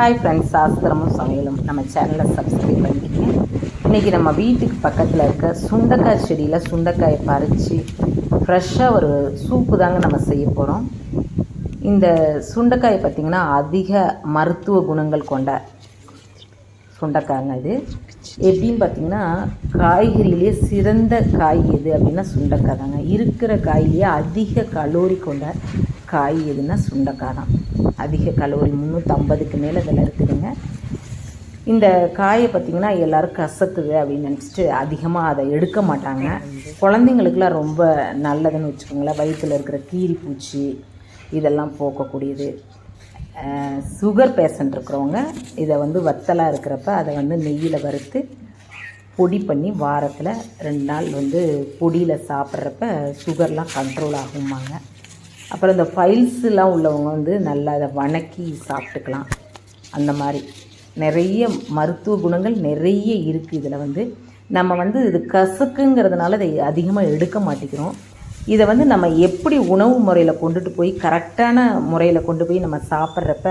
Hi friends சாஸ்திரமும் சமையலும். நம்ம சேனலை சப்ஸ்கிரைப் பண்ணிக்கங்க. இன்றைக்கி நம்ம வீட்டுக்கு பக்கத்தில் இருக்க சுண்டக்காய் செடியில் சுண்டக்காயை பறித்து ஃப்ரெஷ்ஷாக ஒரு சூப்பு தாங்க நம்ம செய்ய போகிறோம் இந்த சுண்டக்காய் பார்த்திங்கன்னா அதிக மருத்துவ குணங்கள் கொண்ட சுண்டக்காய்ங்க இது. எப்படின்னு பார்த்தீங்கன்னா காய்கறியிலேயே சிறந்த காய் எது அப்படின்னா சுண்டக்காய் தாங்க. இருக்கிற காயிலேயே அதிக கலோரி கொண்ட காய் எதுன்னா சுண்டைக்காய் தான். அதிக கலோரி முந்நூற்றம்பதுக்கு மேலே இதில் இருக்குதுங்க. இந்த காயை பார்த்திங்கன்னா எல்லோரும் கசக்குது அப்படின்னு நினச்சிட்டு அதிகமாக அதை எடுக்க மாட்டாங்க. குழந்தைங்களுக்குலாம் ரொம்ப நல்லதுன்னு வச்சுக்கோங்களேன். வயிற்றில் இருக்கிற கீரி பூச்சி இதெல்லாம் போக்கக்கூடியது. சுகர் பேஷண்ட் இருக்கிறவங்க இதை வந்து வத்தலாக இருக்கிறப்ப அதை வந்து நெய்யில் வறுத்து பொடி பண்ணி வாரத்தில் ரெண்டு நாள் வந்து பொடியில் சாப்பிட்றப்ப சுகர்லாம் கண்ட்ரோல் ஆகுமாங்க அப்புறம் இந்த ஃபைல்ஸ்லாம் உள்ளவங்க வந்து நல்லா அதை வணக்கி சாப்பிட்டுக்கலாம். அந்த மாதிரி. நிறைய மருத்துவ குணங்கள் நிறைய இருக்குது இதில் வந்து. நம்ம வந்து இது கசக்குங்கிறதுனால இதை அதிகமாக எடுக்க மாட்டேங்கிறோம். இதை வந்து நம்ம எப்படி உணவு முறையில் கொண்டுட்டு போய் கரெக்டான முறையில் கொண்டு போய் நம்ம சாப்பிட்றப்ப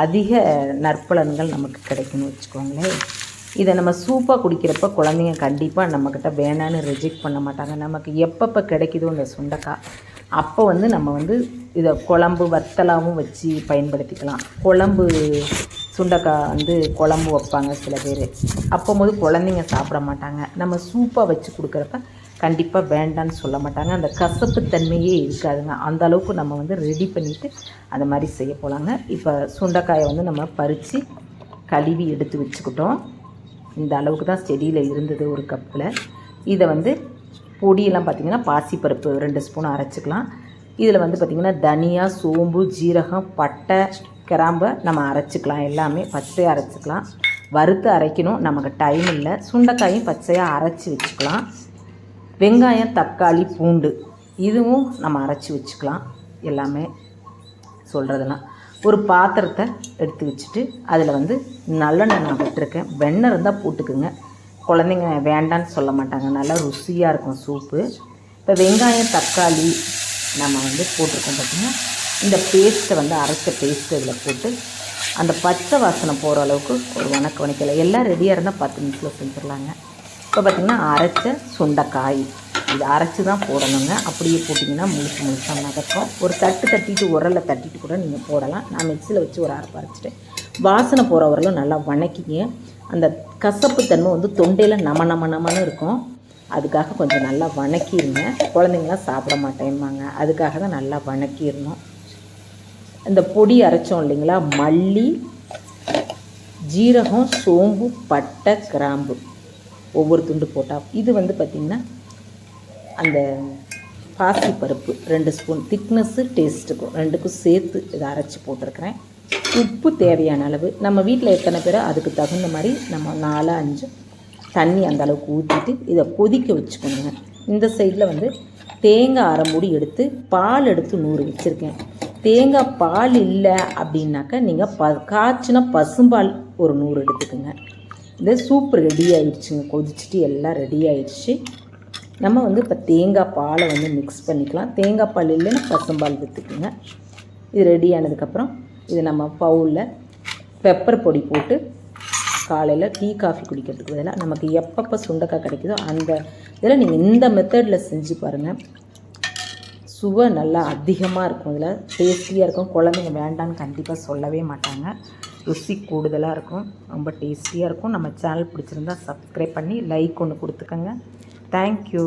அதிக நற்பலன்கள் நமக்கு கிடைக்கும்னு வச்சுக்கோங்களேன். இதை நம்ம சூப்பாக குடிக்கிறப்ப குழந்தைங்க கண்டிப்பாக நம்மக்கிட்ட வேணான்னு ரிஜெக்ட் பண்ண மாட்டாங்க. நமக்கு எப்பப்போ கிடைக்குதோ அந்த சுண்டக்காய் அப்போ வந்து நம்ம வந்து இதை குழம்பு வத்தலாகவும் வச்சு பயன்படுத்திக்கலாம். குழம்பு சுண்டக்காய் வந்து குழம்பு வைப்பாங்க சில பேர். அப்போம்போது குழந்தைங்க சாப்பிட மாட்டாங்க. நம்ம சூப்பாக வச்சு கொடுக்குறப்ப கண்டிப்பாக வேண்டான்னு சொல்ல மாட்டாங்க. அந்த கசப்பு தன்மையே இருக்காதுங்க. அந்த அளவுக்கு நம்ம வந்து ரெடி பண்ணிவிட்டு அந்த மாதிரி செய்ய போகலாங்க இப்போ சுண்டைக்காயை வந்து நம்ம பறித்து கழுவி எடுத்து வச்சுக்கிட்டோம். இந்த அளவுக்கு தான் செடியில் இருந்தது ஒரு கப்பில். இதை வந்து பொடியெல்லாம் பார்த்திங்கன்னா பாசிப்பருப்பு ரெண்டு ஸ்பூன் அரைச்சிக்கலாம். இதில் வந்து பார்த்திங்கன்னா தனியா சோம்பு ஜீரகம் பட்டை கிராம்பை நம்ம அரைச்சிக்கலாம். எல்லாமே பச்சையாக அரைச்சிக்கலாம். வறுத்து அரைக்கணும். நமக்கு டைம் இல்லை. சுண்டைக்காயும் பச்சையாக அரைச்சி வச்சுக்கலாம். வெங்காயம் தக்காளி பூண்டு இதுவும் நம்ம அரைச்சி வச்சுக்கலாம். எல்லாமே சொல்கிறதெல்லாம் ஒரு பாத்திரத்தை எடுத்து வச்சுட்டு அதில் வந்து நல்லெண்ணெய் நான் விட்டுருக்கேன். வெண்ணெய் இருந்தால் போட்டுக்குங்க. குழந்தைங்க வேண்டான்னு சொல்ல மாட்டாங்க. நல்லா ருசியாக இருக்கும் சூப்பு. இப்போ வெங்காயம் தக்காளி நம்ம வந்து போட்டிருக்கோம் பார்த்திங்கன்னா இந்த பேஸ்ட்டை வந்து அரைச்ச பேஸ்ட்டு இதில் போட்டு அந்த பச்சை வாசனை போகிற அளவுக்கு ஒரு வணக்க வணக்கலை. எல்லாம் ரெடியாக இருந்தால் பத்து நிமிஷத்தில் செஞ்சிடலாங்க. இப்போ பார்த்திங்கன்னா அரைச்ச சுண்டைக்காய். இது அரைச்சி தான் போடணுங்க. அப்படியே போட்டிங்கன்னா முழுசு முழுசாக நடக்கும் ஒரு தட்டு தட்டிட்டு உரலை தட்டிட்டு கூட நீங்கள் போடலாம். நான் மிக்சியில் வச்சு ஒரு அரைப்பு அரைச்சிட்டு வாசனை போகிற உரலும் நல்லா வணக்கிங்க. அந்த கசப்பு தன்மை வந்து தொண்டையில் நம நம நமன்னு இருக்கும். அதுக்காக கொஞ்சம் நல்லா வணக்கிடுங்க குழந்தைங்களாம் சாப்பிட மாட்டேம்பாங்க அதுக்காக தான் நல்லா வணக்கிடணும். இந்த பொடி அரைச்சோம் இல்லைங்களா? மல்லி ஜீரகம் சோம்பு பட்டை கிராம்பு. ஒவ்வொரு துண்டு போட்டால் இது வந்து பார்த்திங்கன்னா அந்த பாசி பருப்பு ரெண்டு ஸ்பூன். திக்னஸ்ஸு டேஸ்ட்டுக்கும் ரெண்டுக்கும் சேர்த்து இதை அரைச்சி போட்டிருக்கிறேன். உப்பு தேவையான அளவு. நம்ம வீட்டில் எத்தனை பேரோ அதுக்கு தகுந்த மாதிரி நம்ம நாலு அஞ்சு தண்ணி அந்த அளவுக்கு ஊற்றிட்டு இதை கொதிக்க வச்சுக்கணுங்க. இந்த சைடில் வந்து தேங்காய் அரைமுடி எடுத்து பால் எடுத்து நூறு வச்சுருக்கேன். தேங்காய் பால் இல்லை அப்படின்னாக்கா நீங்கள் ப காய்ச்சினா பசும்பால் ஒரு நூறு எடுத்துக்கோங்க. இந்த சூப் ரெடி ஆயிடுச்சுங்க. கொதிச்சுட்டு எல்லாம் ரெடி ஆயிடுச்சு. நம்ம வந்து இப்போ தேங்காய் பாலை வந்து மிக்ஸ் பண்ணிக்கலாம். தேங்காய் பால் இல்லைன்னா பசும்பால் விற்றுக்குங்க இது ரெடி ஆனதுக்கப்புறம் இது நம்ம பவுலில் பெப்பர் பொடி போட்டு காலையில் டீ காஃபி குடிக்கிறதுக்கு பதிலாக நமக்கு எப்பப்போ சுண்டக்காய் கிடைக்குதோ அந்த இதில் நீங்கள் இந்த மெத்தடில் செஞ்சு பாருங்கள் சுவை நல்லா அதிகமாக இருக்கும் இதில். டேஸ்டியாக இருக்கும். குழந்தைங்க வேண்டான்னு கண்டிப்பாக சொல்லவே மாட்டாங்க. ருசி கூடுதலாக இருக்கும். ரொம்ப டேஸ்டியாக இருக்கும். நம்ம சேனல் பிடிச்சிருந்தா சப்ஸ்கிரைப் பண்ணி லைக் ஒன்று கொடுத்துக்கோங்க. தேங்க்யூ